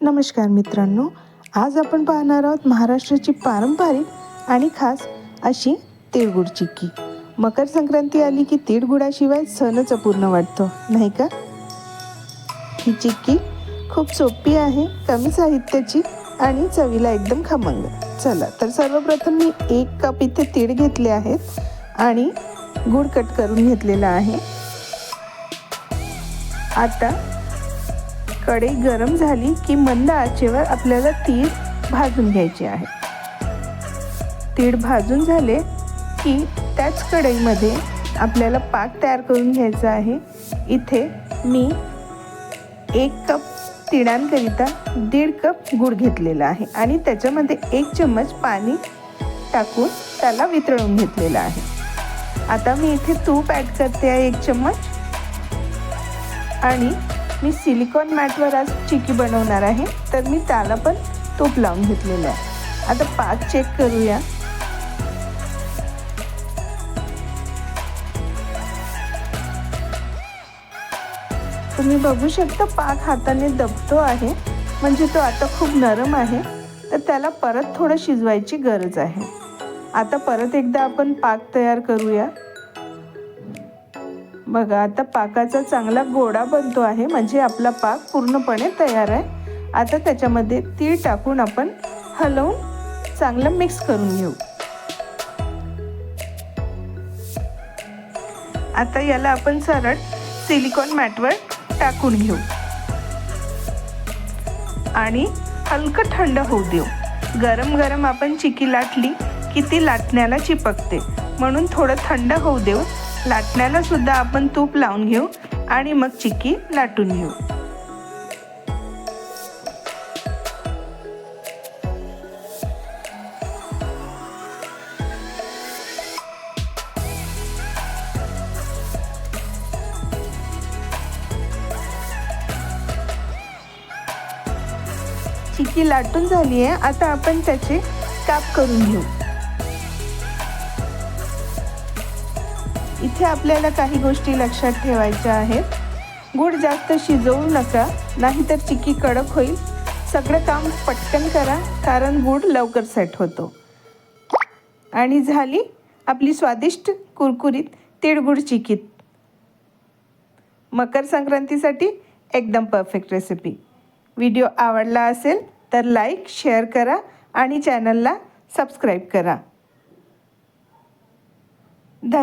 नमस्कार मित्रांनो आज आपण पाहणार आहोत महाराष्ट्राची पारंपरिक आणि खास अशी तिळगुळ चिक्की. मकर संक्रांती आली की तिळगुळाशिवाय सणच अपूर्ण वाटतो नाही का? ही चिक्की खूप सोपी आहे कमी साहित्याची आणि चवीला एकदम खमंग. चला तर सर्वप्रथम मी एक कप इथे तीळ घेतले आहेत आणि गुळ कट करून घेतलेला आहे. आता कढई गरम झाली की मंद आचेवर आपल्याला तीळ भाजून घ्यायचे आहे. तीळ भाजून झाले की त्याच कढईमध्ये आपल्याला पाक तयार करून घ्यायचा आहे. इथे मी एक कप तिळांकरिता दीड कप गूळ घेतलेला आहे आणि त्याच्यामध्ये एक चम्मच पाणी टाकून त्याला वितळून घेतलेलं आहे. आता मी इथे तूप ॲड करते आहे एक चम्मच. आणि मी सिलिकॉन मॅटवर आज चिकी बनवणार आहे. तर मी त्याला पण तूप लावून घेतलेलं आहे. आता पाक चेक करूया. तुम्ही बघू शकता पाक हाताने दबतो आहे. म्हणजे तो आता खूप नरम आहे. तर त्याला परत थोडं शिजवायची गरज आहे. आता परत एकदा आपण पाक तयार करूया. बघा आता पाकाचा चांगला गोडा बनतो आहे. म्हणजे आपला पाक पूर्णपणे तयार आहे. आता त्याच्यामध्ये तीळ टाकून आपण हलवून चांगलं मिक्स करून घेऊ. आता याला आपण सरळ सिलिकॉन मॅटवर टाकून घेऊ. आणि हलकं थंड होऊ देऊ. गरम गरम आपण चिकी लाटली की ती लाटण्याला चिपकते. म्हणून थोडं थंड होऊ देऊ. लाटण्याला सुद्धा आपण तूप लावून घेऊ आणि मग चिक्की लाटून घेऊ. चिक्की लाटून झाली आहे आता आपण त्याचे काप करून घेऊ. इथे आपल्याला काही गोष्टी लक्षात ठेवायच्या आहेत. गुड जास्त शिजवू नका नाहीतर चिकी कडक होईल. सगळं काम पटकन करा कारण गुड लवकर सेट होतो. आणि झाली आपली स्वादिष्ट कुरकुरीत तिळगुळ चिकीत मकर संक्रांतीसाठी एकदम परफेक्ट रेसिपी व्हिडिओ आवडला असेल तर लाईक शेअर करा आणि चॅनलला सबस्क्राईब करा. धन्यवाद